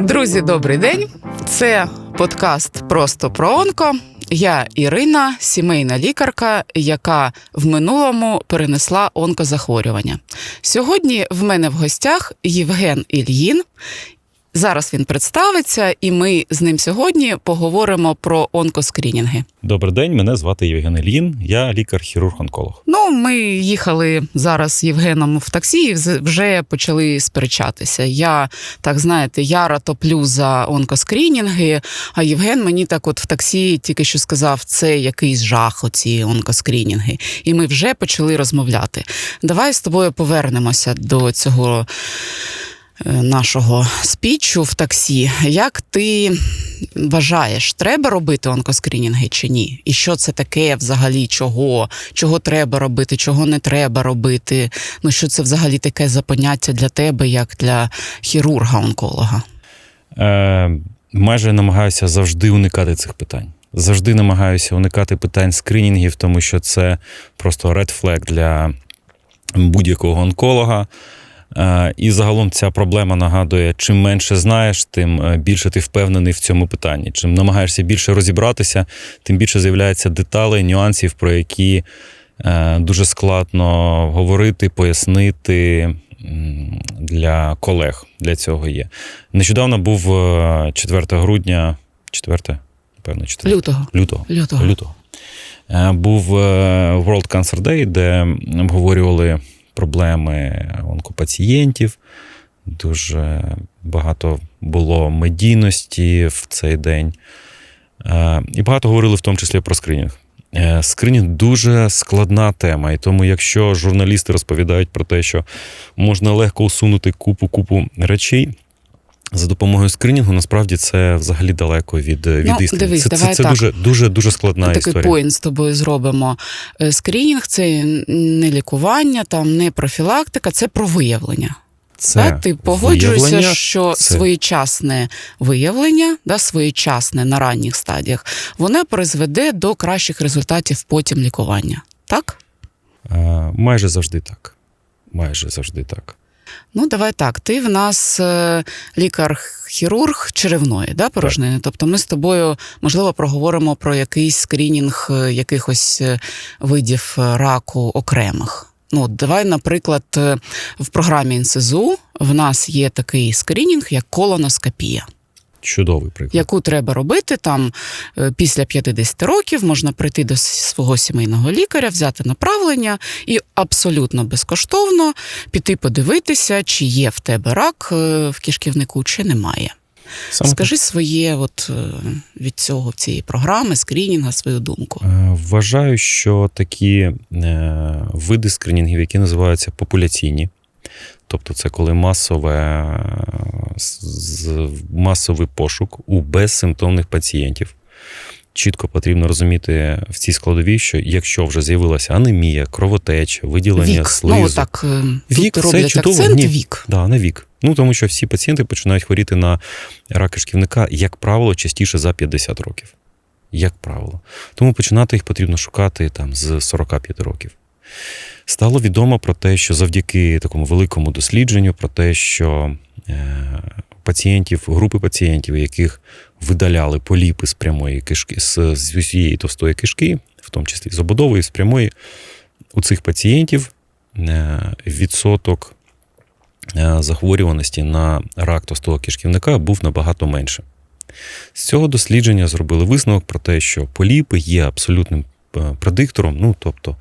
Друзі, добрий день. Це подкаст Просто про онко. Я Ірина, сімейна лікарка, яка в минулому перенесла онкозахворювання. Сьогодні в мене в гостях Євген Ільїн. Зараз він представиться, і ми з ним сьогодні поговоримо про онкоскрінінги. Добрий день, мене звати Євген Ільїн, я лікар-хірург-онколог. Ну, ми їхали зараз з Євгеном в таксі і вже почали сперечатися. Я так знаєте, яра топлю за онкоскрінінги, а Євген мені так от в таксі тільки що сказав, це якийсь жах, оці онкоскрінінги. І ми вже почали розмовляти. Давай з тобою повернемося до цього. Е, Нашого спічу в таксі. Як ти вважаєш, треба робити онкоскрінінги чи ні? І що це таке взагалі? Чого? Чого треба робити, чого не треба робити? Ну що це взагалі таке за поняття для тебе, як для хірурга-онколога? Е, майже намагаюся завжди уникати цих питань. Завжди намагаюся уникати питань скринінгів, тому що це просто red flag для будь-якого онколога. Е, і загалом ця проблема нагадує: чим менше знаєш, тим е, більше ти впевнений в цьому питанні. Чим намагаєшся більше розібратися, тим більше з'являється деталей, нюансів, про які е, дуже складно говорити, пояснити для колег. Для цього є. Нещодавно був е, 4 грудня, 4, напевно, 4 Лютого. лютого. Лютого. лютого. Був World Cancer Day, де обговорювали проблеми онкопацієнтів. Дуже багато було медійності в цей день. Е, І багато говорили в тому числі про скринінг. Е, Скринінг дуже складна тема, і тому, якщо журналісти розповідають про те, що можна легко усунути купу-купу речей. За допомогою скринінгу насправді це взагалі далеко від, від Ну, істини. дивись, це це, давай це так. дуже дуже дуже складна Такий історія. поінт з тобою зробимо. Е, Скрінінг це не лікування, там не профілактика, це про виявлення. Це Да, ти погоджуєшся, що це- своєчасне виявлення, да, своєчасне на ранніх стадіях, воно призведе до кращих результатів потім лікування. Так? е, майже завжди так. Майже завжди так. Ну, давай так. Ти в нас е, лікар-хірург черевної да, порожнини. Тобто ми з тобою, можливо, проговоримо про якийсь скрінінг е, якихось е, видів раку окремих. Ну, давай, наприклад, в програмі НСЗУ в нас є такий скрінінг, як колоноскопія. Чудовий приклад. яку треба робити там е, після 50 років, можна прийти до свого сімейного лікаря, взяти направлення і абсолютно безкоштовно піти подивитися, чи є в тебе рак е, в кишківнику, чи немає. Саме Скажи своє от, е, від цього цієї програми, скрінінга, свою думку. Вважаю, що такі види скринінгів, які називаються популяційні, тобто це коли масове, масовий пошук у безсимптомних пацієнтів. Чітко потрібно розуміти в цій складовій, що якщо вже з'явилася анемія, кровотеча, виділення Вік. слизу, Ну, отак, е, Вік тут це роблять чудово. акцент Ні. вік. Да, на вік. Ну тому що всі пацієнти починають хворіти на рак кишківника, як правило, частіше за 50 років. Як правило. Тому починати їх потрібно шукати там з 45 років. Стало відомо про те, що завдяки такому великому дослідженню, про те, що е, пацієнтів, групи пацієнтів, яких видаляли поліпи з прямої кишки, з, з усієї товстої кишки, в тому числі з ободової, з прямої, у цих пацієнтів е, відсоток е, захворюваності на рак товстого кишківника був набагато менше. З цього дослідження зробили висновок про те, що поліпи є абсолютним предиктором, ну тобто,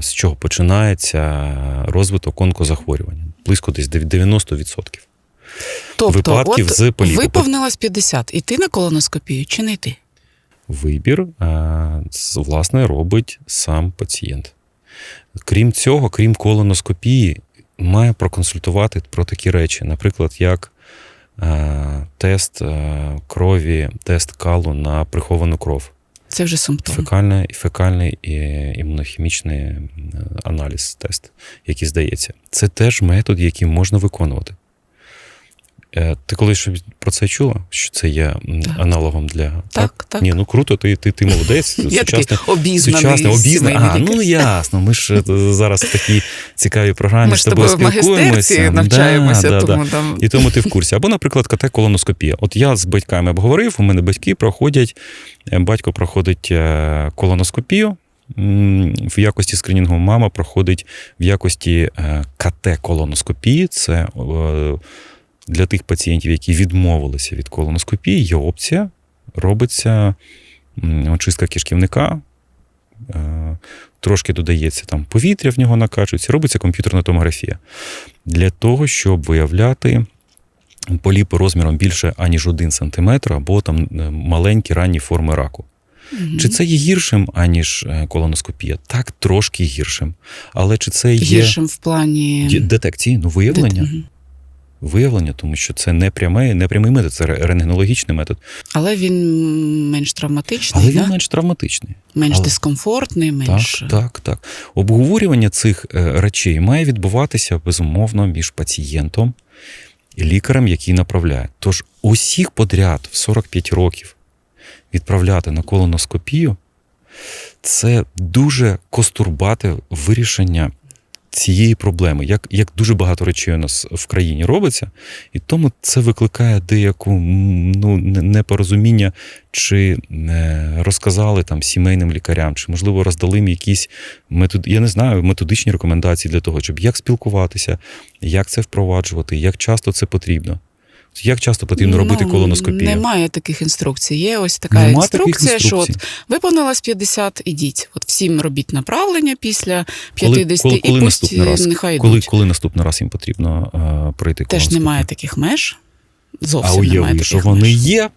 з чого починається розвиток онкозахворювання, близько десь 90%. Тобто, Випадків от з поліпом. виповнилось 50. Іти на колоноскопію чи не йти? Вибір, е, власне, робить сам пацієнт. Крім цього, крім колоноскопії, має проконсультувати про такі речі, наприклад, як е, тест е, крові, тест калу на приховану кров, Це вже симптом. фекальний, фекальний і імунохімічний аналіз, тест, який здається. Це теж метод, який можна виконувати. Е, Ти колись про це чула? Що це є Так. аналогом для. Так, так. Ні, ну круто, ти, ти, ти молодець. Я сучасний, обізнаний. сучасний, обізнаний. А, ну ясно. Ми ж е, зараз в такій цікавій програмі Ми з тобою спілкуємося. навчаємося, Да, да, да. там І тому ти в курсі. Або, наприклад, КТ-колоноскопія. От я з батьками обговорив, у мене батьки проходять, е, батько проходить колоноскопію. В якості скринінгу мама проходить в якості КТ-колоноскопії. Це для тих пацієнтів, які відмовилися від колоноскопії, є опція. Робиться очистка кишківника, е, трошки додається там повітря в нього накачується, робиться комп'ютерна томографія для того, щоб виявляти поліпи розміром більше аніж 1 см або там е, маленькі ранні форми раку. Мгм. Чи це є гіршим, аніж е, колоноскопія? Так, трошки гіршим. Але чи це є гіршим в плані детекції? Ну, виявлення. Мгм. Виявлення, тому що це не прямий, не прямий метод, це ре- рентгенологічний метод. Але він менш травматичний, Але да? він менш травматичний. менш але- дискомфортний, менш Так, так, так. Обговорювання цих е, речей має відбуватися безумовно між пацієнтом і лікарем, який направляє. Тож усіх подряд в 45 років відправляти на колоноскопію це дуже костурбати вирішення цієї проблеми, як, як дуже багато речей у нас в країні робиться, і тому це викликає деяку ну, не- непорозуміння, чи е, розказали там сімейним лікарям, чи можливо роздали їм якісь метод, я не знаю, методичні рекомендації для того, щоб як спілкуватися, як це впроваджувати, як часто це потрібно. Як часто потрібно робити Ну, колоноскопію? Немає таких інструкцій. Є ось така Нема інструкція, що от виповнилось 50, ідіть. От всім робіть направлення після коли, 50 коли, коли і пусть раз, нехай коли, йдуть. коли наступний раз їм потрібно е, пройти Теж немає таких меж. А Зовсім немає уяви, таких що вони меж. є.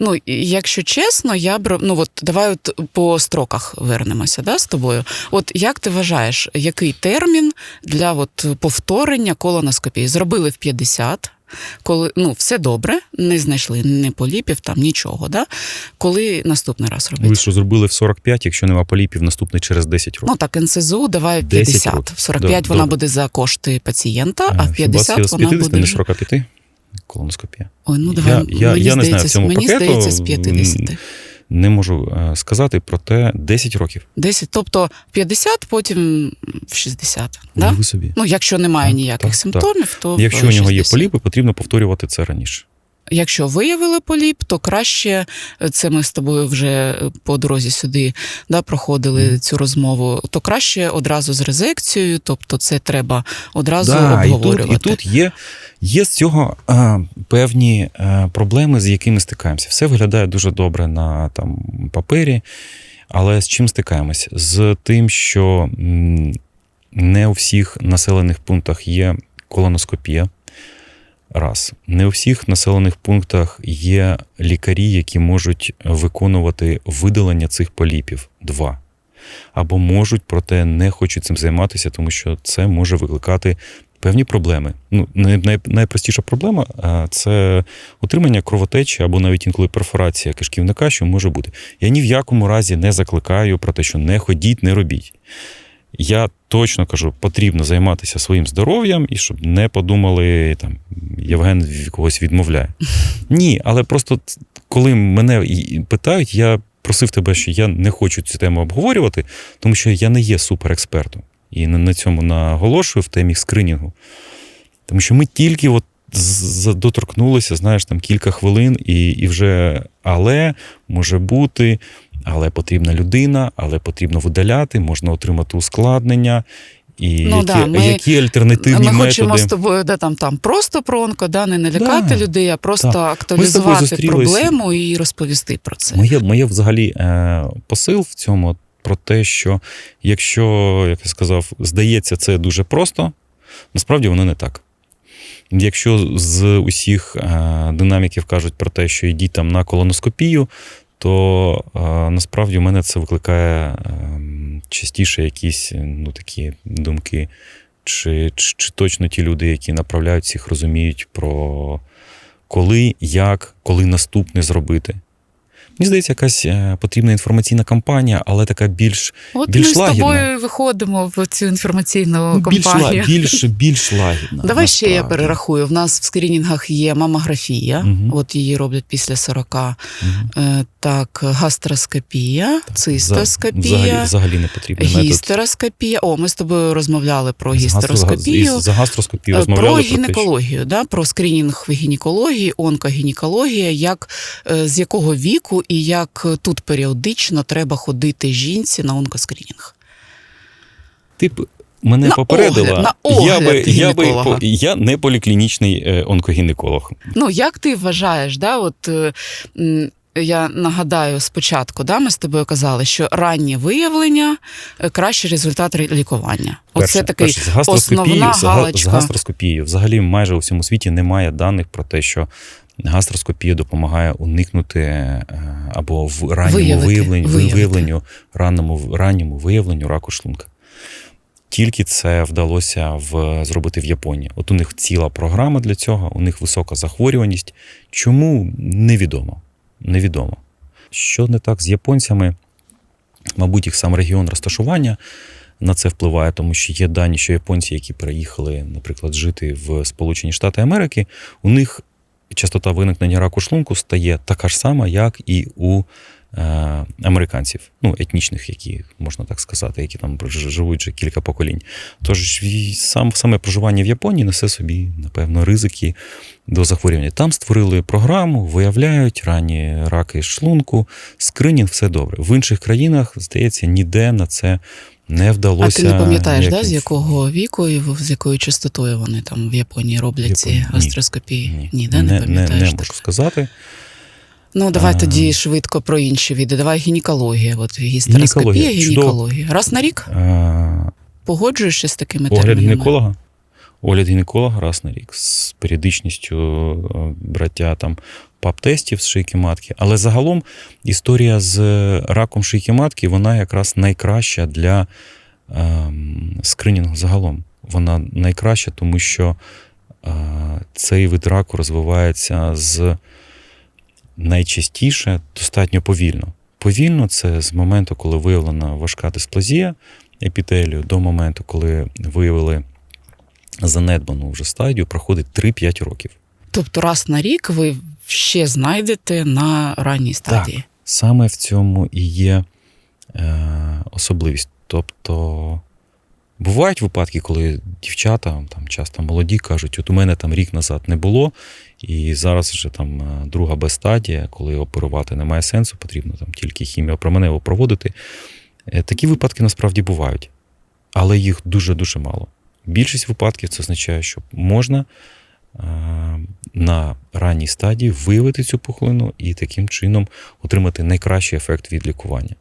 Ну, якщо чесно, я б ну от давай от по строках вернемося да, з тобою. От як ти вважаєш, який термін для от повторення колоноскопії? Зробили в 50, коли ну все добре, не знайшли не поліпів, там нічого. Да? Коли наступний раз робити? Ви що зробили в 45, якщо нема поліпів, наступний через 10 років. Ну так, НСЗУ давай 10 50. років. В 45 Добре, вона добре. буде за кошти пацієнта, а а в хіба 50 з вона 50, буде. не 45? Колоноскопія. Ой, ну давай, Я- я- мені я не знаю, в цьому мені пакету, здається, з 50. Не можу е, сказати, проте 10 років. 10, тобто 50, потім в 60. Да? Собі. Ну, якщо немає Так, ніяких так, симптомів, то Якщо в у нього є поліпи, потрібно повторювати це раніше. Якщо виявили поліп, то краще це ми з тобою вже по дорозі сюди да, проходили Мгм. цю розмову. То краще одразу з резекцією, тобто це треба одразу Да, і тут, обговорювати. і тут є, є з цього а, певні а, проблеми, з якими стикаємося. Все виглядає дуже добре на там, папері, але з чим стикаємось? З тим, що не у всіх населених пунктах є колоноскопія. Раз. Не у всіх населених пунктах є лікарі, які можуть виконувати видалення цих поліпів. Два. Або можуть, проте не хочуть цим займатися, тому що це може викликати певні проблеми. Ну, най, най, найпростіша проблема це отримання кровотечі або навіть інколи перфорація кишківника, що може бути. Я ні в якому разі не закликаю про те, що не ходіть, не робіть. Я точно кажу, потрібно займатися своїм здоров'ям і щоб не подумали, там Євген когось відмовляє. Ні, але просто коли мене питають, я просив тебе, що я не хочу цю тему обговорювати, тому що я не є суперекспертом. І на, цьому наголошую в темі скринінгу. Тому що ми тільки от доторкнулися, знаєш, там кілька хвилин, і, і вже але може бути, але потрібна людина, але потрібно видаляти, можна отримати ускладнення. І Ну які, да, ми- які альтернативні Ми методи. хочемо з тобою да, там, там просто про онко, да, не налякати Да, людей, а просто так. актуалізувати проблему і розповісти про це. Моє, моє взагалі е, посил в цьому про те, що якщо, як я сказав, здається, це дуже просто, насправді воно не так. Якщо з усіх е, динаміків кажуть про те, що йдіть там на колоноскопію, то насправді в мене це викликає е, частіше якісь ну, такі думки, чи, чи, чи точно ті люди, які направляють всіх, розуміють про коли, як, коли наступне зробити. Мені здається, якась е, потрібна інформаційна кампанія, але така більш, От Більш ми з тобою виходимо в цю інформаційну ну, більш, кампанію. більш, більш лагідна. Давай ще я перерахую. В нас в скрінінгах є мамографія, Мгм. от її роблять після 40. Мгм. Е, Так, гастроскопія, цистоскопія, Взагалі, взагалі не потрібний метод. гістероскопія. О, ми з тобою розмовляли про З гастро- гістероскопію. з- За гастроскопію Е, розмовляли Про про гінекологію, да, про скринінг в гінекології, онкогінекологія, як з якого віку і як тут періодично треба ходити жінці на онкоскринінг. Ти б мене На попередила. огляд, на я, би, я, би, я не поліклінічний е, онкогінеколог. Ну, як ти вважаєш, да, от, е, я нагадаю спочатку, да, ми з тобою казали, що раннє виявлення е, кращий результат ре- лікування. Оце такий перше, з основна галочка. з гастроскопією. Взагалі, майже у всьому світі немає даних про те, що гастроскопія допомагає уникнути е, або в ранньому Виявити, виявленню, виявити. виявленню ранньому, ранньому виявленню раку шлунка. Тільки це вдалося в, зробити в Японії. От у них ціла програма для цього, у них висока захворюваність. Чому невідомо. Невідомо. Що не так з японцями? Мабуть, їх сам регіон розташування на це впливає, тому що є дані, що японці, які переїхали, наприклад, жити в Сполучені Штати Америки, у них частота виникнення раку шлунку стає така ж сама, як і у е, американців, ну, етнічних, які можна так сказати, які там живуть вже кілька поколінь. Тож сам, саме проживання в Японії несе собі, напевно, ризики до захворювання. Там створили програму, виявляють ранні раки шлунку, скринінг, все добре. В інших країнах, здається, ніде на це не А ти не пам'ятаєш, да, з якого віку і з якою частотою вони там в Японії роблять ці Японії? Ні. Ні, да, не, не, не, пам'ятаєш. не так? можу сказати. Ну, давай А. тоді швидко про інші віди. Давай гінекологія. От гістероскопія, Гінекологія, Раз на рік Е, погоджуєшся з такими Огляд термінами? гінеколога. Огляд гінеколога раз на рік з періодичністю е, браття там пап-тестів з шийки матки. Але загалом історія з раком шийки матки, вона якраз найкраща для ем, скринінгу загалом. Вона найкраща, тому що е, цей вид раку розвивається з найчастіше достатньо повільно. Повільно це з моменту, коли виявлена важка дисплазія епітелію, до моменту, коли виявили занедбану вже стадію, проходить 3-5 років. Тобто раз на рік ви ще знайдете на ранній стадії. Саме в цьому і є е, особливість. Тобто бувають випадки, коли дівчата, там часто молоді, кажуть, от у мене там рік назад не було, і зараз вже там е, друга Б стадія, коли оперувати немає сенсу, потрібно там тільки хіміопроменево проводити. Е, Такі випадки насправді бувають, але їх дуже-дуже мало. Більшість випадків це означає, що можна на ранній стадії виявити цю пухлину і таким чином отримати найкращий ефект від лікування.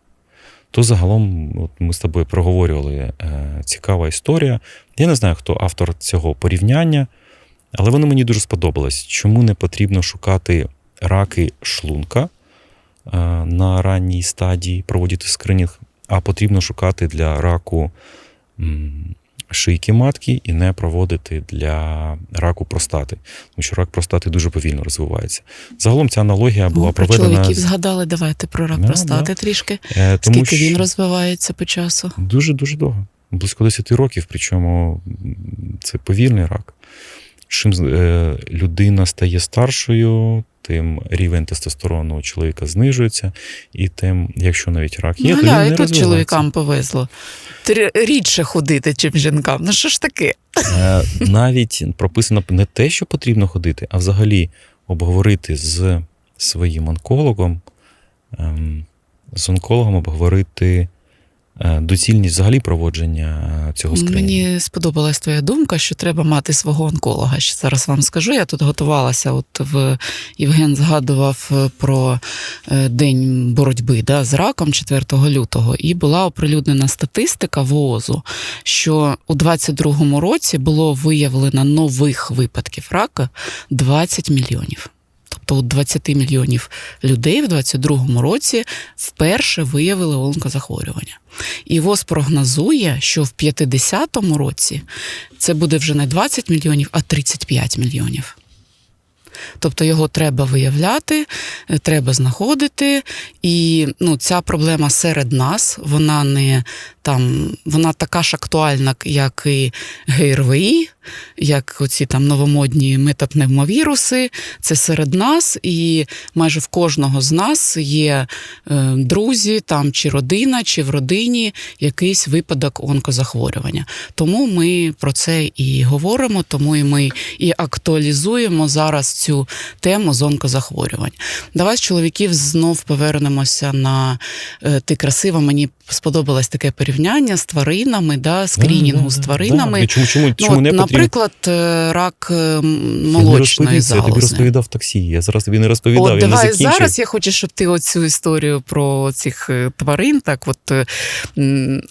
То загалом, от ми з тобою проговорювали е, цікава історія. Я не знаю, хто автор цього порівняння, але воно мені дуже сподобалось. Чому не потрібно шукати раки шлунка е, на ранній стадії, проводити скринінг, а потрібно шукати для раку шийки матки і не проводити для раку простати. Тому що рак простати дуже повільно розвивається. Загалом ця аналогія була О, про проведена. чоловіків згадали, давайте про рак Да, простати трішки. е, тому Скільки що він розвивається по часу? Дуже дуже довго. Близько 10 років, причому це повільний рак. Чим е, людина стає старшою, тим рівень тестостерону у чоловіка знижується, і тим, якщо навіть рак є, ну, то він не і тут чоловікам повезло. Рідше ходити, чим жінкам. Ну що ж таке? Е, навіть прописано не те, що потрібно ходити, а взагалі обговорити з своїм онкологом, ем, з онкологом обговорити доцільність взагалі проводження е, цього скринінгу. Мені сподобалась твоя думка, що треба мати свого онколога. Ще зараз вам скажу. Я тут готувалася. От в Євген згадував е, про е, день боротьби да, з раком 4 лютого, і була оприлюднена статистика ВООЗу, що у 22-му році було виявлено нових випадків рака 20 мільйонів. Тобто у 20 мільйонів людей в 22-му році вперше виявили онкозахворювання. І ВОЗ прогнозує, що в 50-му році це буде вже не 20 мільйонів, а 35 мільйонів. Тобто його треба виявляти, е, треба знаходити. І ну, ця проблема серед нас, вона не там, вона така ж актуальна, як і ГРВІ, як оці там новомодні метапневмовіруси. Це серед нас, і майже в кожного з нас є е, друзі, там чи родина, чи в родині якийсь випадок онкозахворювання. Тому ми про це і говоримо, тому і ми і актуалізуємо зараз цю тему з онкозахворювань. Давай з чоловіків знов повернемося на е, ти красиво. Мені сподобалось таке порівняння з тваринами, да, скрінінгу з тваринами. Да. Чому, чому, Ну, чому от, не наприклад, е, рак е, м, Я не молочної розповів я тобі розповідав таксі. Я зараз тобі не розповідав, От я не давай закінчив. зараз я хочу, щоб ти оцю історію про цих тварин, так от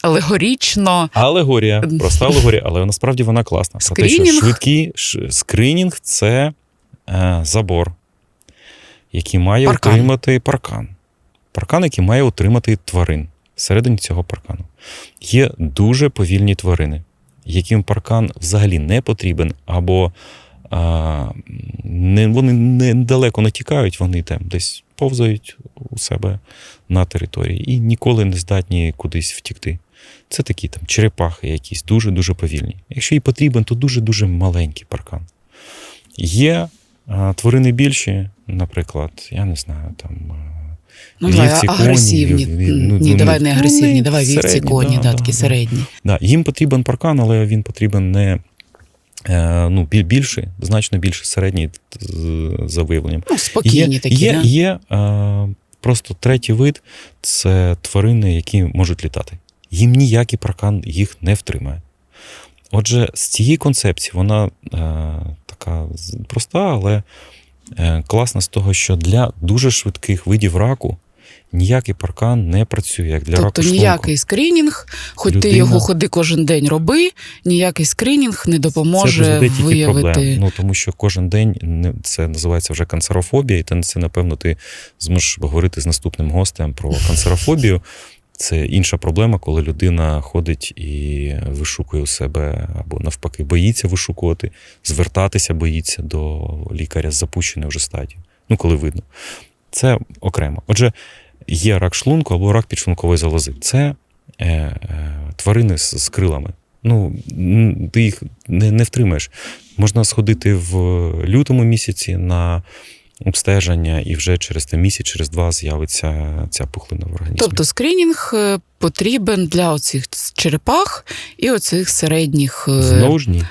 алегорічно. Алегорія, проста алегорія, але насправді вона класна. Про те, що Скринінг? швидкий ш- скринінг це забор, який має Паркан. утримати паркан. Паркан, який має утримати тварин всередині цього паркану. Є дуже повільні тварини, яким паркан взагалі не потрібен, або а, не, вони недалеко не тікають, вони там десь повзають у себе на території і ніколи не здатні кудись втікти. Це такі там черепахи якісь дуже-дуже повільні. Якщо їй потрібен, то дуже-дуже маленький паркан. Є тварини більші, наприклад, я не знаю, там. Ну, вівці, коні, агресивні. ві- ві- ну, Ні, ну, давай не ну, агресивні, вони давай вівці, середні, коні, да, да, да, такі да. середні. Да, їм потрібен паркан, але він потрібен не е, ну, біль- більший, значно більше середній за виявленням. Ну, спокійні є, такі. є, да? є просто третій вид це тварини, які можуть літати. Їм ніякий паркан їх не втримає. Отже, з цієї концепції вона е, така проста, але е, класна з того, що для дуже швидких видів раку ніякий паркан не працює, як для Тобто раку шлунку. ніякий скринінг, хоч ти його ходи кожен день роби, ніякий скринінг не це допоможе тільки виявити. проблем. Ну тому що кожен день це називається вже канцерофобія, і це, напевно, ти зможеш говорити з наступним гостем про канцерофобію. Це інша проблема, коли людина ходить і вишукує у себе або навпаки боїться вишукувати, звертатися боїться до лікаря з запущеною вже стадією. Ну, коли видно. Це окремо. Отже, є рак шлунку або рак підшлункової залози. Це е, е, тварини з, з крилами. Ну, ти їх не, не втримаєш. Можна сходити в лютому місяці на обстеження, і вже через те місяць, через два з'явиться ця пухлина в організмі. Тобто скринінг е, потрібен для оцих черепах і оцих середніх. е, Знову ж ні.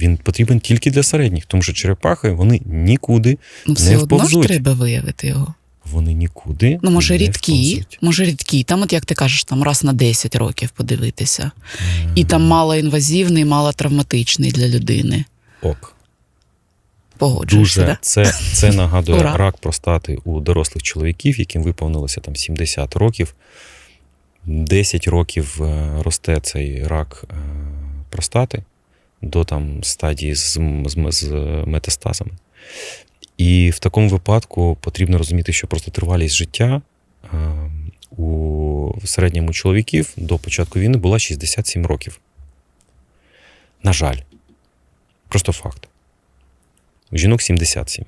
Він потрібен тільки для середніх, тому що черепахи вони нікуди, ну, все не одно ж треба виявити його. вони нікуди. Ну, може, не рідкі, вповзуть. може, рідкі. Там, от як ти кажеш, там раз на 10 років подивитися. І Ем, там малоінвазивний, малотравматичний для людини. ок. Погоджуєшся, Дуже да? це, це нагадує Ура. рак простати у дорослих чоловіків, яким виповнилося там 70 років. 10 років е, росте цей рак е, простати до там стадії з, з, з метастазами. І в такому випадку потрібно розуміти, що просто тривалість життя е, у середньому чоловіків до початку війни була 67 років. На жаль, просто факт. Жінок 77.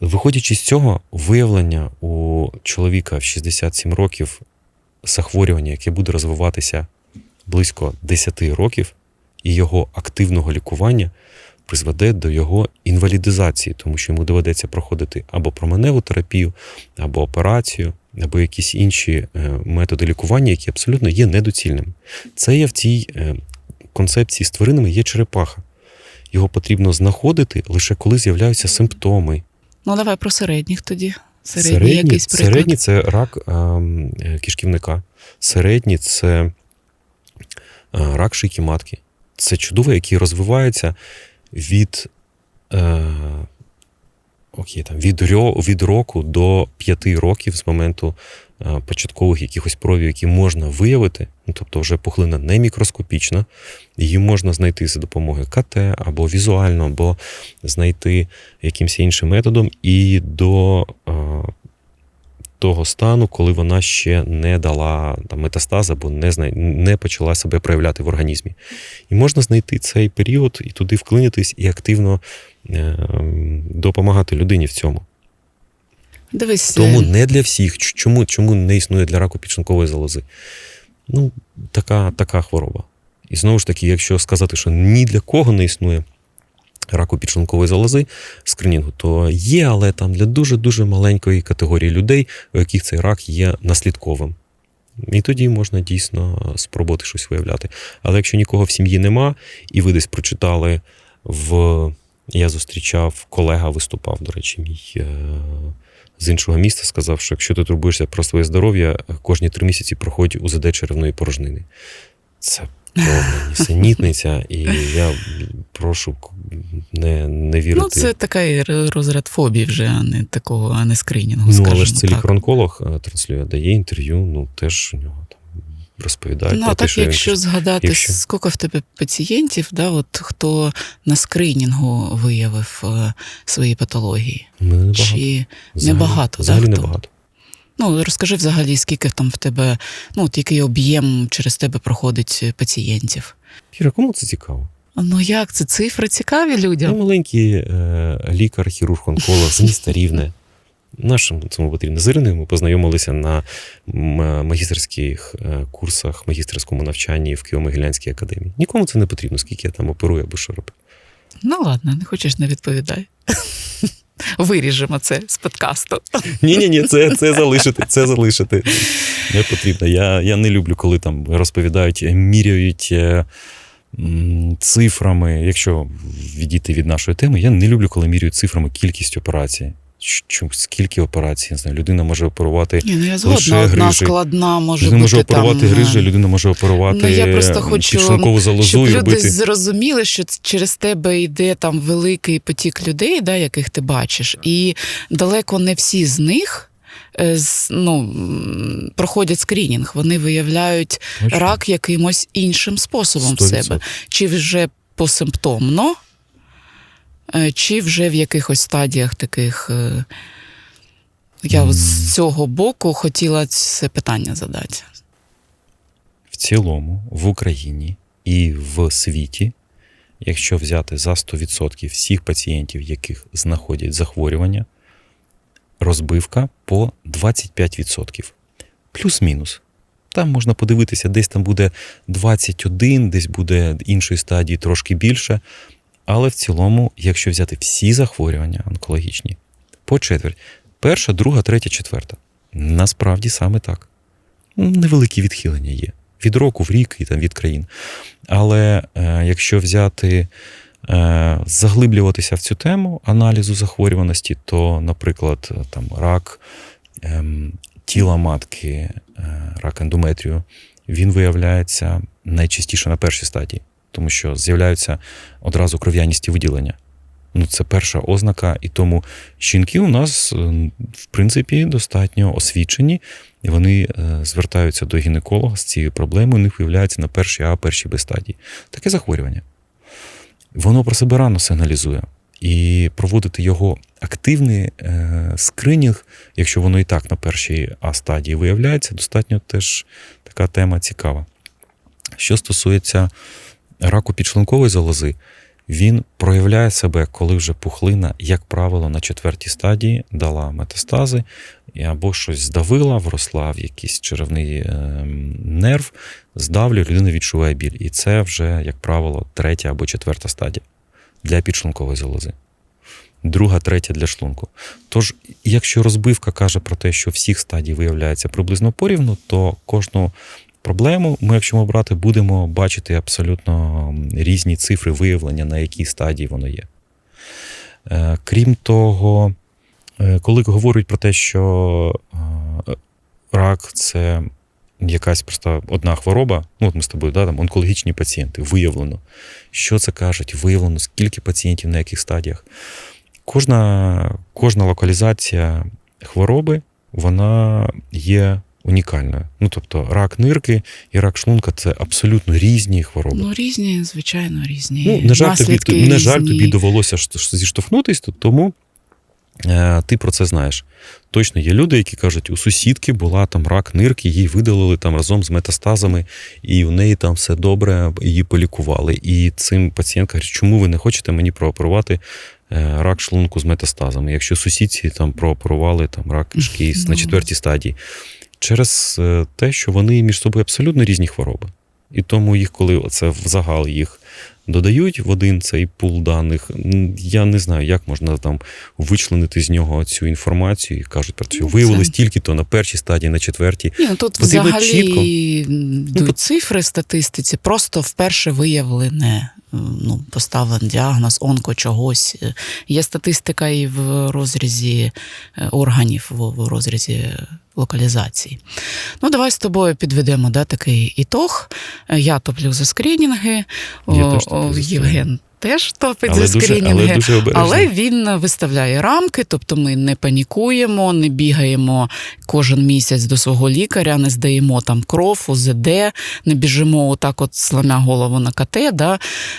Виходячи з цього, виявлення у чоловіка в 67 років захворювання, яке буде розвиватися близько 10 років, і його активного лікування призведе до його інвалідизації, тому що йому доведеться проходити або променеву терапію, або операцію, або якісь інші е, методи лікування, які абсолютно є недоцільними. Це є в цій е, концепції з тваринами є черепаха. Його потрібно знаходити лише коли з'являються симптоми. Ну, давай про середніх тоді. Середній, якийсь приклад. середній це рак ем, е, кишківника. Середній це е, рак шийки матки. Це чудово, який розвивається від, е, окей, там, від, рьо- від року до п'яти років з моменту початкових якихось проявів, які можна виявити. Ну, тобто вже пухлина не мікроскопічна, її можна знайти за допомогою КТ або візуально, або знайти якимось іншим методом, і до е, того стану, коли вона ще не дала там, метастаз або не, зна... не почала себе проявляти в організмі. І можна знайти цей період і туди вклинитись і активно е, допомагати людині в цьому. Дивись, Тому е, не для всіх. Чому, чому не існує для раку підшлункової залози? Ну, така, така хвороба. І знову ж таки, якщо сказати, що ні для кого не існує раку підшлункової залози скринінгу, то є, але там для дуже-дуже маленької категорії людей, у яких цей рак є наслідковим. І тоді можна дійсно спробувати щось виявляти. Але якщо нікого в сім'ї нема, і ви десь прочитали в. Я зустрічав, колега виступав, до речі, мій е, з іншого міста, сказав, що якщо ти турбуєшся про своє здоров'я, кожні три місяці проходь УЗД черевної порожнини. Це повна нісенітниця, і я прошу не, не вірити. ну, це така розряд фобії вже, а не такого, а не скринінгу. Ну, але ж це лікар-онколог транслює, дає інтерв'ю, ну теж у нього там розповідає Ну, про те, так, що він якщо згадати, якщо- скільки в тебе пацієнтів, да, от, хто на скринінгу виявив е, свої патології? Мене небагато. Чи Взагалі- небагато, да, Взагалі хто? небагато. ну розкажи взагалі, скільки там в тебе, ну от який об'єм через тебе проходить пацієнтів? Кіра, кому це цікаво? Ну як це цифри цікаві людям? маленький е, лікар, хірург, онколог з міста Рівне. Нашим цьому потрібно. З Іриною ми познайомилися на магістерських е, курсах, магістерському навчанні в Києво-Могилянській академії. Нікому це не потрібно, скільки я там оперую або що роблю. Ну ладно, не хочеш, не відповідай. Виріжемо це з подкасту. Ні, ні, ні, це, це залишити, це залишити. Не потрібно. Я, я не люблю, коли там розповідають, міряють е, цифрами. Якщо відійти від нашої теми, я не люблю, коли міряють цифрами кількість операцій. Скільки операцій, не знаю, людина може оперувати. Ні, ну я Лише згодна, одна грижі. складна може людина бути може оперувати там, е, грижі, людина може оперувати Ну, я просто хочу, залозу Щоб і люди робити. зрозуміли, що через тебе йде там великий потік людей, да, яких ти бачиш, і далеко не всі з них. е, Ну, проходять скринінг, вони виявляють Точно. рак якимось іншим способом в 100%. себе. Чи вже посимптомно, чи вже в якихось стадіях таких. е, Я Мгм. з цього боку хотіла це питання задати. в цілому в Україні і в світі, якщо взяти за 100% всіх пацієнтів, яких знаходять захворювання, розбивка по 25%. Плюс-мінус. Там можна подивитися, десь там буде 21, десь буде іншої стадії трошки більше. Але в цілому, якщо взяти всі захворювання онкологічні, по четверть, перша, друга, третя, четверта. Насправді саме так. Невеликі відхилення є. Від року в рік і там від країн. Але е, якщо взяти, е, заглиблюватися в цю тему аналізу захворюваності, то, наприклад, е, там рак ем, тіла матки, е, рак ендометрію, він виявляється найчастіше на першій стадії, тому що з'являються одразу кров'яністі виділення. Ну, це перша ознака, і тому жінки у нас, е, в принципі, достатньо освічені, і вони е, звертаються до гінеколога з цією проблемою, у них виявляється на першій А, першій Б стадії. Таке захворювання. Воно про себе рано сигналізує. І проводити його активний е, скринінг, якщо воно і так на першій А стадії виявляється, достатньо теж така тема цікава. Що стосується раку підшлункової залози, він проявляє себе, коли вже пухлина, як правило, на четвертій стадії дала метастази, або щось здавила, вросла в якийсь черевний е, нерв, здавлює, людина відчуває біль. І це вже, як правило, третя або четверта стадія для підшлункової залози. Друга, третя для шлунку. Тож, якщо розбивка каже про те, що всіх стадій виявляється приблизно порівну, то кожну проблему ми, якщо ми брати, будемо бачити абсолютно різні цифри виявлення, на якій стадії воно є. Е, Крім того, е, коли говорять про те, що е, рак це якась просто одна хвороба, ну от ми з тобою, да, там онкологічні пацієнти, виявлено. Що це кажуть? Виявлено, скільки пацієнтів на яких стадіях. Кожна, кожна локалізація хвороби вона є унікальною. Ну, тобто, рак нирки і рак шлунка це абсолютно різні хвороби. Ну, різні, звичайно, різні. Ну, на жаль, тобі, Наслідки на жаль, тобі довелося зіштовхнутись, то- тому е, ти про це знаєш. Точно є люди, які кажуть, у сусідки була там рак нирки, її видалили там разом з метастазами, і в неї там все добре, її полікували. І цим пацієнт каже, чому ви не хочете мені прооперувати е, рак шлунку з метастазами, якщо сусідці там прооперували там рак кишки на четвертій стадії, через е, те, що вони між собою абсолютно різні хвороби. І тому їх, коли це в загал їх додають в один цей пул даних, я не знаю, як можна там вичленити з нього цю інформацію і кажуть про це. Ну, Виявилось тільки то на першій стадії, на четвертій. Ні, ну тут Потрібно взагалі чітко. Ну, цифри статистиці, просто вперше виявлене, ну, поставлений діагноз онко чогось. Є статистика і в розрізі е, органів, в розрізі локалізації. Ну, давай з тобою підведемо да, такий ітог. Я топлю за скринінги, Я о, теж Євген теж топить Але за дуже, скринінги. але дуже. Але він виставляє рамки, тобто ми не панікуємо, не бігаємо кожен місяць до свого лікаря, не здаємо там кров, УЗД, не біжимо отак, от сламя голову на КТ. Да?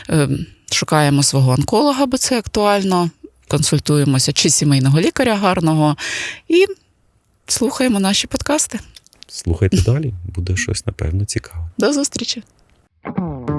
Е, Шукаємо свого онколога, бо це актуально. Консультуємося чи сімейного лікаря гарного і слухаємо наші подкасти. Слухайте далі, буде щось, напевно, цікаве. До зустрічі! Oh.